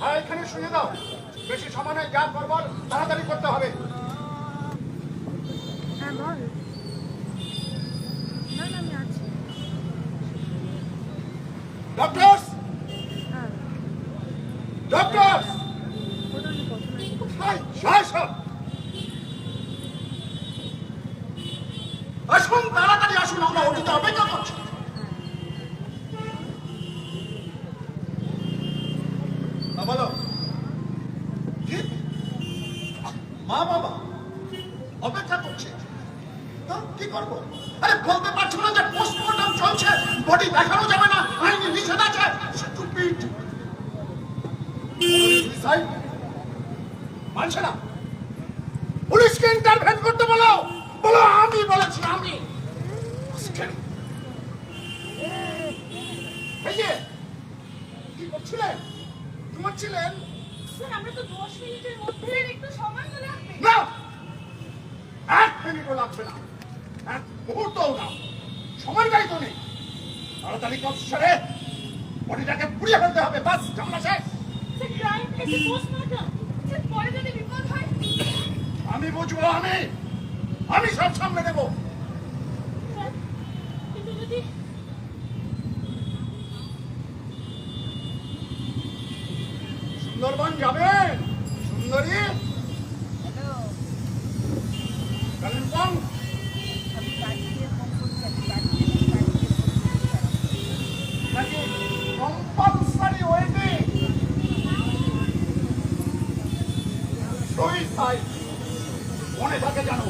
আর এখানে শুনে দাও। বেশি সময় নেই যা করবার তাড়াতাড়ি করতে হবে। হ্যাঁ ডক্টরস হ্যাঁ। শ্বাস আসুন তাড়াতাড়ি আসুন আমরা ওটিতে অপেক্ষা করছি হ্যাঁ, বলো কি মা বাবা অপেক্ষা করছে। কি আরে বলতে পারছ না যে পোস্টমর্টম চলছে বডি দেখানো যাবে না, আইনি নিষেধ আছে। স্টুপিড মানছে না। পুলিশকে ইন্টারভেন করতে বলো। বলো, আমি বলেছি, আমি। কি করছিলেন ঘুমাচ্ছিলেন স্যার, আমরা তো দশ মিনিটের মধ্যে না। এক মুহূর্তও না। সময়টাই তো নেই। তাড়াতাড়ি কাজ সেরে বডিটাকে পুড়িয়ে ফেলতে হবে। বাস ঝামেলা শেষ। আমি বুঝব আমি। আমি সব সামনে যদি সুন্দরবন যাবেন সুইসাইড মনে থাকে জানো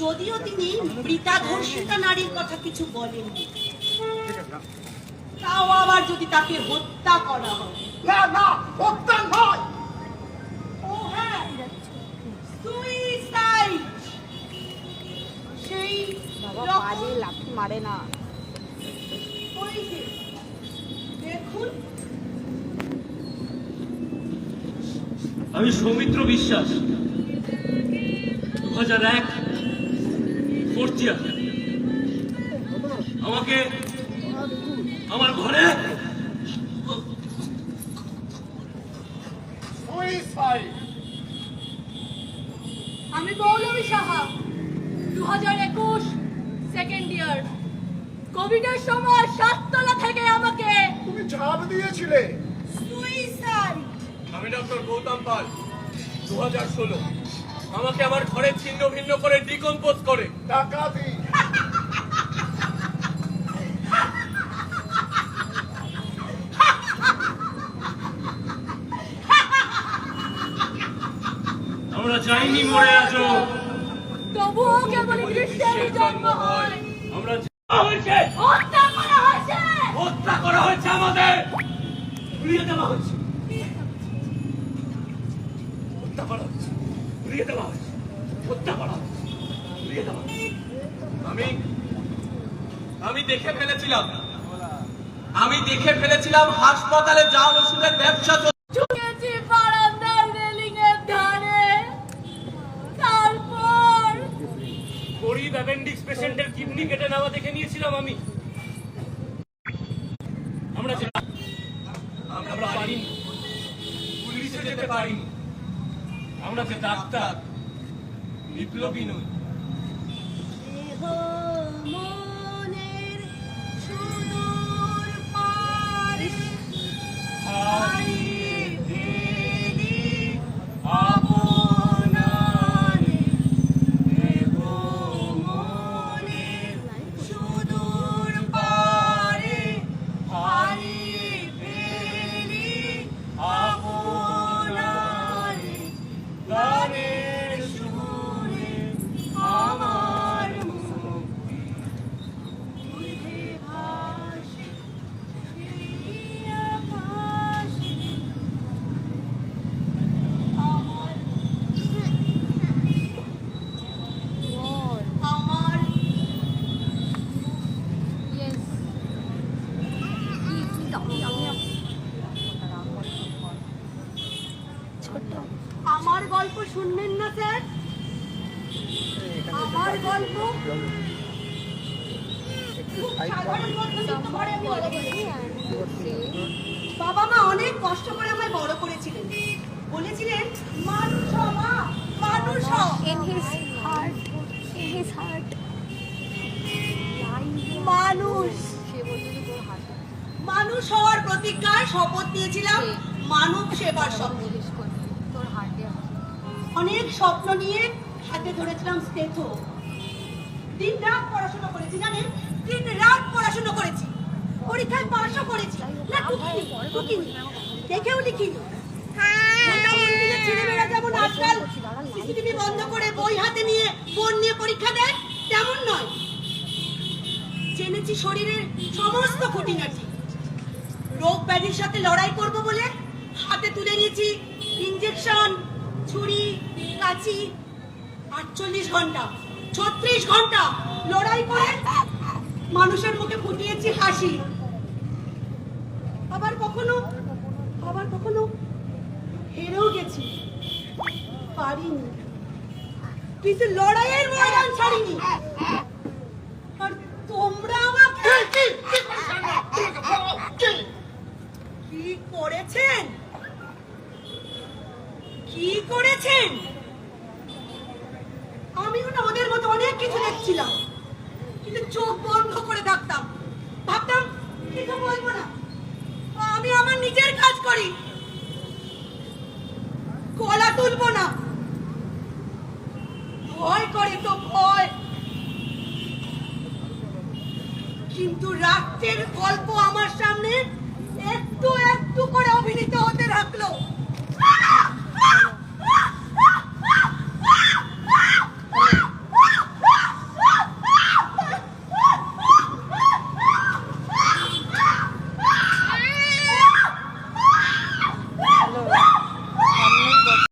যদিও তিনি মৃতা ধর্ষিতা নারীর কথা কিছু বলেন তাও আবার যদি তাকে হত্যা করা হয়। না না হত্যা নয়। ও হ্যাঁ সুইসাইড সেই বাবা লাথি মারে না। দেখুন। আমি সৌমিত্র বিশ্বাস। দু হাজার এক ইয়ার আমাকে আমার ঘরে আমি পৌলমী সাহা দু হাজার একুশ সেকেন্ড ইয়ার কোভিডের সময় সাততলা থেকে আমাকে তুমি ঝাঁপ দিয়েছিলে। সুইসাইড আমি ডক্টর গৌতম পাল দু হাজার ষোলো। আমাকে আমার ঘরে ছিন্ন ভিন্ন করে ডিকম্পোজ করে। টাকা দি। আমরা যাইনি মরে আজও। তবুও কেবল গ্রীষ্মের জন্ম হয় ফেলেছিলাম আমি দেখে ফেলেছিলাম হাসপাতালে জাল ওষুধের ব্যবসা চলছে। ঝুঁকেছি বারান্দার রেলিং এর ধারে। তারপর গরিব অ্যাপেন্ডিক্স পেশেন্টের কিডনি কেটে নেওয়া দেখে নিয়েছিলাম আমি। আমরা আমরা পারিনি পুলিশে যেতে পারিনি আমরা যে ডাক্তার বিপ্লবী নই। গল্প শুনবেন না স্যার? আমার গল্প। বাবা মা অনেক কষ্ট করে আমায় বড় করেছিলেন। বলেছিলেন মানুষ মা মানুষ হ in his heart in his heart. মানুষ। মানুষ হওয়ার প্রতিজ্ঞায় শপথ নিয়েছিলাম মানব সেবার শপথ। তোর হার্টে অনেক স্বপ্ন নিয়ে হাতে ধরেছিলাম স্টেথ দিন রাত পড়াশোনা করেছি, জানেন? দিন রাত পড়াশোনা করেছি, পরীক্ষায় পাশও করেছি। না দেখেও লিখিনি। ছেলেমেয়েরা বন্ধ করে বই হাতে নিয়ে নিয়ে পরীক্ষা দেয়, তেমন নয়। জেনেছি শরীরের সমস্ত রোগ ব্যাধির সাথে লড়াই করব বলে হাতে তুলে নিয়েছি ইঞ্জেকশন ছুরি কাঁচি আটচল্লিশ ঘণ্টা, ছত্রিশ ঘণ্টা লড়াই করে। মানুষের মুখে ফুটিয়েছি হাসি। আবার কখনো আবার কখনো হেরেও গেছি। পারিনি। কিন্তু লড়াইয়ের ময়দান ছাড়িনি আর তোমরা আমাকে কি কি কি করেছেন না? তোমাকে বলো, কি? কি করেছেন কি করেছেন? আমিও না ওদের মতো অনেক কিছু দেখছিলাম। কিন্তু চোখ বন্ধ করে থাকতাম ভাবতাম, কিছু বলব না। আমি আমার নিজের কাজ করি। গলা তুলবো না। ভয় করে তো ভয়। কিন্তু রাত্রের গল্প আমার সামনে একটু একটু করে অভিনীত হতে থাকল।